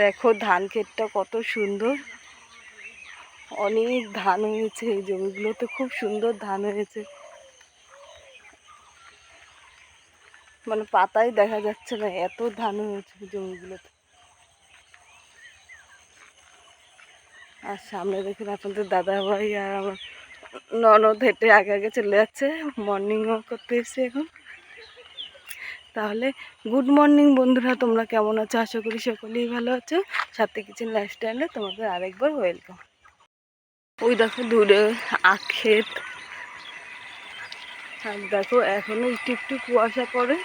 দেখো ধান ক্ষেতটা কত সুন্দর। অনেক ধান হয়েছে, এই জমিগুলোতে খুব সুন্দর ধান হয়েছে। মানে পাতাই দেখা যাচ্ছে না, এত ধান হয়েছে জমিগুলোতে। আর সামনে দেখুন আপনাদের দাদা ভাই আর আমার ননদ হেঁটে আগে আগে চলে যাচ্ছে মর্নিং ওয়াক করতে এসে এখন। তাহলে গুড মর্নিং বন্ধুরা, তোমরা কেমন আছো? আশা করি সকলেই ভালো আছো। সাথে কিচেন লাইফস্টাইলে তোমাদের আরেকবার ওয়েলকাম ওই দেখো দূরে আখ ক্ষেত আর দেখো, এখনও একটু একটু কুয়াশা পড়ে।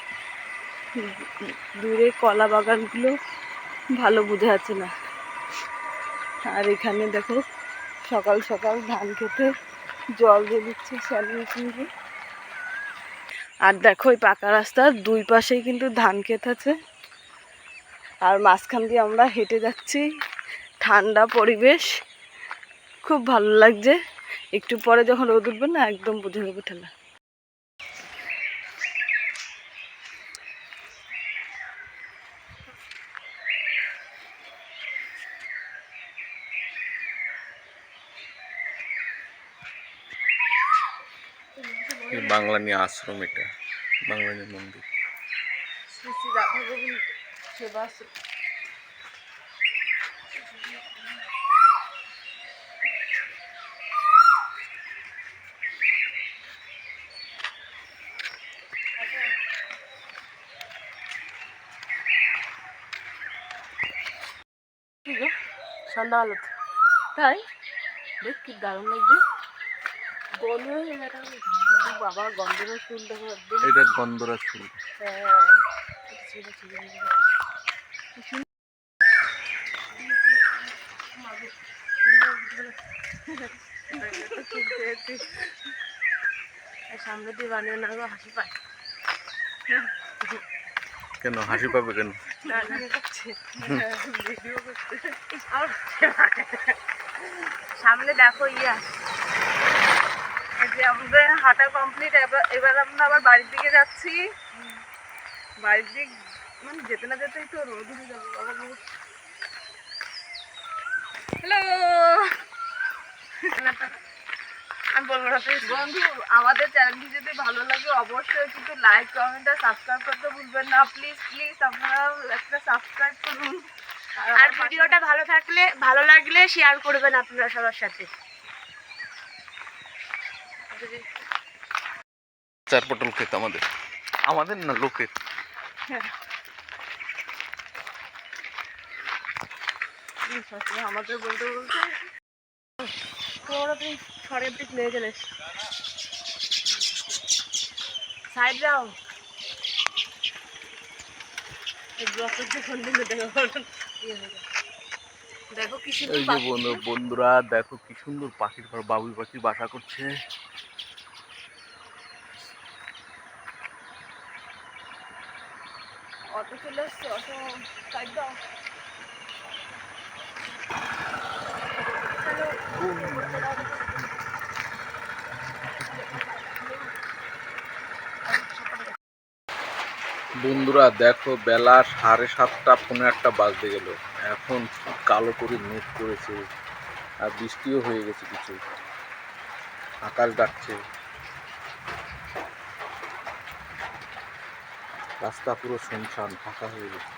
দূরে কলা বাগানগুলো ভালো বোঝা যাচ্ছে না। আর এখানে দেখো, সকাল সকাল ধান খেতে জল দিয়ে দিচ্ছে শ্যালো মেশিন দিয়ে আর দেখো ওই পাকা রাস্তার দুই পাশেই কিন্তু ধান ক্ষেত আছে। আর মাঝখান দিয়ে আমরা হেঁটে যাচ্ছি। ঠান্ডা পরিবেশ। খুব ভালো লাগছে। একটু পরে যখন রোদ উঠবে না, একদম বুঝে যাবে ঠান্ডা এই বাংলা নিয়ে আশ্রম এটা? বাংলা নিয়ে মন্দির। শ্রী শ্রী রাধা গোবিন্দ সেবা সন্ধ্যা আলো তাই? দেখ কি দারুণ লাগছে। এটা গন্ধরা চুল সামনে দিয়ে বানিয়ে না গো হাসি পায় কেন, হাসি পাবে কেন? সামনে দেখো, ইয়া এই যে আমাদের হাঁটা কমপ্লিট এবার আমরা আবার বাড়ির দিকে যাচ্ছি। বাড়ির দিক মানে যেতে না যেতেই তো রোদ উঠে যাবে হ্যালো আমি বলব বন্ধু আমাদের চ্যানেলটি যদি ভালো লাগে অবশ্যই কিন্তু লাইক কমেন্ট আর সাবস্ক্রাইব করতে ভুলবেন না। প্লিজ প্লিজ আপনারা একটা সাবস্ক্রাইব করুন। আর ভিডিওটা ভালো থাকলে ভালো লাগলে শেয়ার করবেন আপনারা সবার সাথে। চার পটল ক্ষেত আমাদের। আমাদের না লোকের? আমাদের বলতে বলতে দিক নিয়ে সাইড যাও দেখো। হয়ে কি সুন্দর বন্ধুরা দেখো কি সুন্দর পাখির ঘর বাবুই পাখি বাসা করছে অটো বন্ধুরা, দেখো বেলা সাড়ে সাতটা পনেরো একটা বাজতে গেল। এখন কালো করে মেঘ করেছে, আর বৃষ্টিও হয়ে গেছে কিছু। আকাশ ডাকছে। রাস্তা পুরো শুনশান ফাঁকা হয়ে গেছে।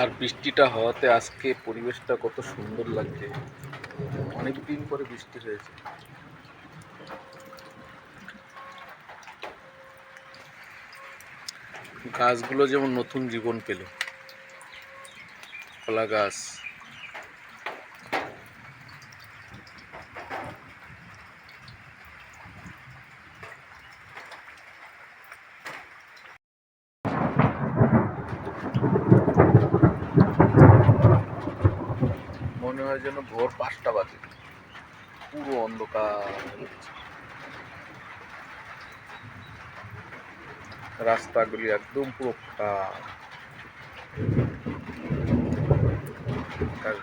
আর বৃষ্টিটা হওয়াতে আজকে পরিবেশটা কত সুন্দর লাগছে। অনেক দিন পরে বৃষ্টি হয়েছে। গাছগুলো যেমন নতুন জীবন পেল। কলা গাছ। হয় যেন ভোর পাঁচটা বাজে। পুরো অন্ধকার রাস্তাগুলি একদম পুরো ফাঁকা। কাজ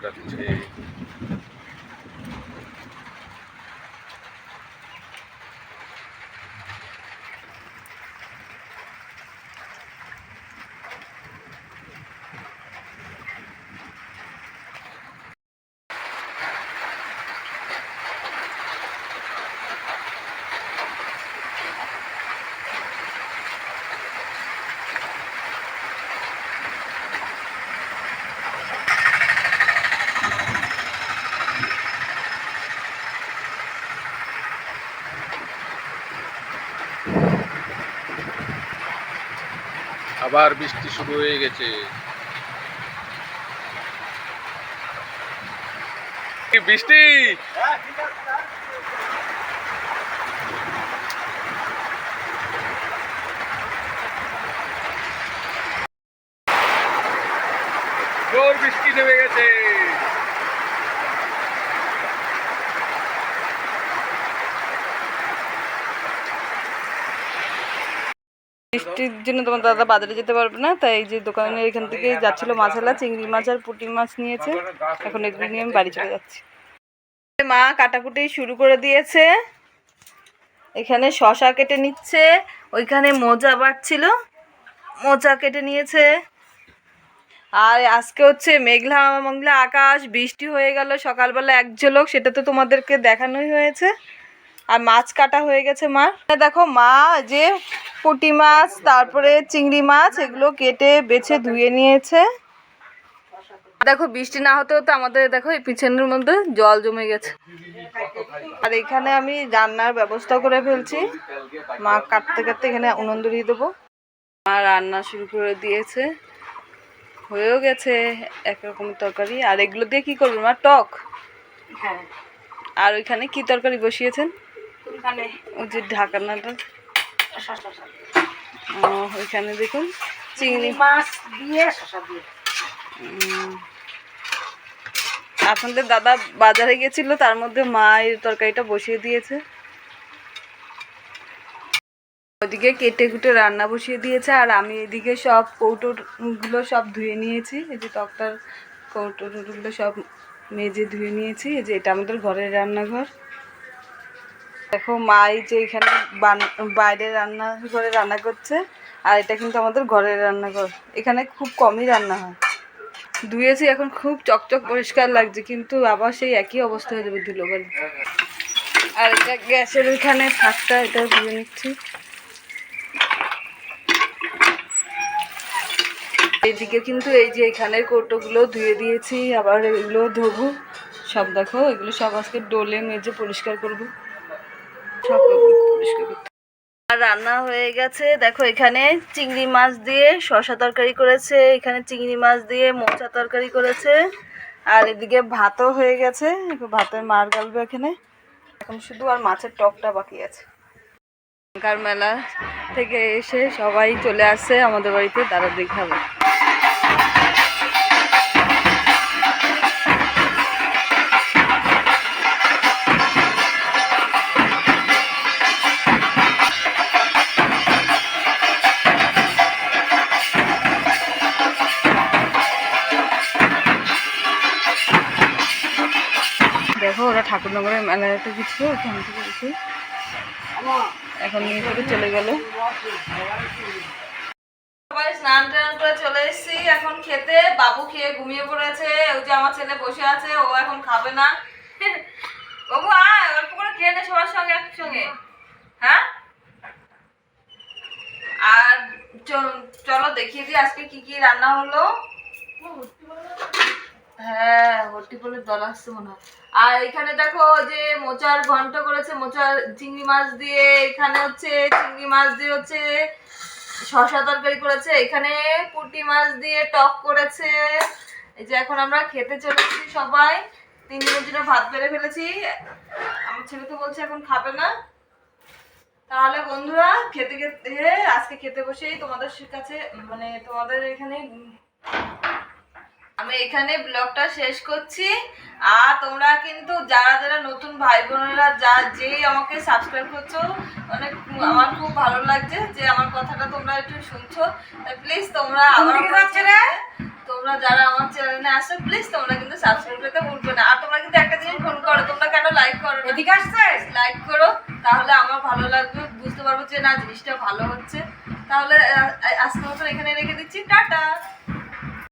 আবার বৃষ্টি শুরু হয়ে গেছে। বৃষ্টি? জোর বৃষ্টি নেমে গেছে। বৃষ্টির জন্য তোমার দাদা বাজারে যেতে পারবে না, তাই যে দোকানের এখান থেকে যাচ্ছিল মাছালা চিংড়ি মাছ আর পুঁটি মাছ নিয়েছে। এখন এগুলো নিয়ে আমি বাড়ি চলে যাচ্ছি। মা কাটাকুটি শুরু করে দিয়েছে। এখানে শশা কেটে নিচ্ছে, ওইখানে মোজা বাড়ছিল মোজা কেটে নিয়েছে। আর আজকে হচ্ছে মেঘলা মংলা আকাশ, বৃষ্টি হয়ে গেল, সকালবেলা এক ঝলক, সেটা তো তোমাদেরকে দেখানোই হয়েছে। আর মাছ কাটা হয়ে গেছে মা দেখো মা যে পুঁটি মাছ তারপরে চিংড়ি মাছ এগুলো কেটে বেছে ধুয়ে নিয়েছে। দেখো বৃষ্টি না হতে হতে আমাদের দেখো এই পিছনের মধ্যে জল জমে গেছে। আর এখানে আমি রান্নার ব্যবস্থা করে ফেলছি। মা কাটতে কাটতে এখানে উনুন ধরিয়ে দেবো। মা রান্না শুরু করে দিয়েছে। হয়েও গেছে একরকম তরকারি। আর এগুলো দিয়ে কি করবেন মা টক? হ্যাঁ। আর ওইখানে কি তরকারি বসিয়েছেন? ওই যে ঢাকানাটা ওইখানে দেখুন চিংড়ি। মাছ দিয়ে শশা দিয়ে। আপনাদের দাদা বাজারে গেছিল তার মধ্যে মা এই তরকারিটা বসিয়ে দিয়েছে। ওদিকে কেটে কুটে রান্না বসিয়ে দিয়েছে আর আমি এদিকে সব কৌটোগুলো সব ধুয়ে নিয়েছি। এই যে তক্তার কৌটোগুলো সব মেজে ধুয়ে নিয়েছি। এই যে এটা আমাদের ঘরের রান্নাঘর। দেখো মা এই যে এখানে বান- রান্না রান্নাঘরে রান্না করছে, আর এটা কিন্তু আমাদের ঘরের রান্নাঘর। এখানে খুব কমই রান্না হয়। ধুয়েছি, এখন খুব চকচক পরিষ্কার লাগছে, কিন্তু আবার সেই একই অবস্থা হয়ে যাবে ধুলো বালি। আর এটা গ্যাসের ওইখানে ফাঁকটা, এটা ধুয়ে নিচ্ছি। এইদিকে কিন্তু এই যে এখানের কৌটোগুলো ধুয়ে দিয়েছি, আবার এগুলো ধোবো। সব দেখো, এগুলো সব আজকে ডোলে মেজে পরিষ্কার করব। আর রান্না হয়ে গেছে। দেখো এখানে চিংড়ি মাছ দিয়ে শশা তরকারি করেছে, এখানে চিংড়ি মাছ দিয়ে মোচা তরকারি করেছে, আর এদিকে ভাতও হয়ে গেছে। ভাতের মার গালবে এখানে। এখন শুধু আর মাছের টকটা বাকি আছে। মেলা থেকে এসে সবাই চলে আসে আমাদের বাড়িতে দাঁড়া দেখাবে ঠাকুরনগরের মেলাতে গেছিল ওখান থেকে এসে এখন নিয়ে করে চলে গেল। সবাই স্নান টান করে চলে এসেছি। এখন খেতে, বাবু খেয়ে ঘুমিয়ে পড়েছে। ওই যে আমার ছেলে বসে আছে, ও এখন খাবে না। বাবু, আয়, অল্প করে খেয়ে নে সবার সঙ্গে, একসঙ্গে। হ্যাঁ? আর চলো, দেখিয়ে দিই আজকে কি কি রান্না হলো। হ্যাঁ হট্টিপলের দল আসছে মনে হয়। আর এখানে দেখো যে মোচার ঘন্ট করেছে, মোচার চিংড়ি মাছ দিয়ে, এখানে হচ্ছে চিংড়ি মাছ দিয়ে হচ্ছে শশা তরকারি করেছে, এখানে পুঁটি মাছ দিয়ে টক করেছে। এই যে এখন আমরা খেতে চলেছি সবাই। তিন দিনের জন্য ভাত বেড়ে ফেলেছি। আমার ছেলে তো বলছে এখন খাবে না। তাহলে বন্ধুরা, খেতে খেতে, আজকে খেতে বসেই তোমাদের কাছে মানে তোমাদের এখানে আমি এখানে ব্লগটা শেষ করছি। আর তোমরা কিন্তু যারা যারা নতুন ভাই বোনেরা যা যেই আমাকে সাবস্ক্রাইব করছ অনেক আমার খুব ভালো লাগছে যে আমার কথাটা তোমরা একটু শুনছো। প্লিজ তোমরা আমার তোমরা যারা আমার চ্যানেলে আসো প্লিজ তোমরা কিন্তু সাবস্ক্রাইব করতে ভুলবে না। আর তোমরা কিন্তু একটা জিনিস ফোন করো তোমরা কেন লাইক করো এদিকে আসছে? লাইক করো তাহলে আমার ভালো লাগবে বুঝতে পারব যে না জিনিসটা ভালো হচ্ছে। তাহলে আহ, আজকের মতো এখানে রেখে দিচ্ছি। টাটা!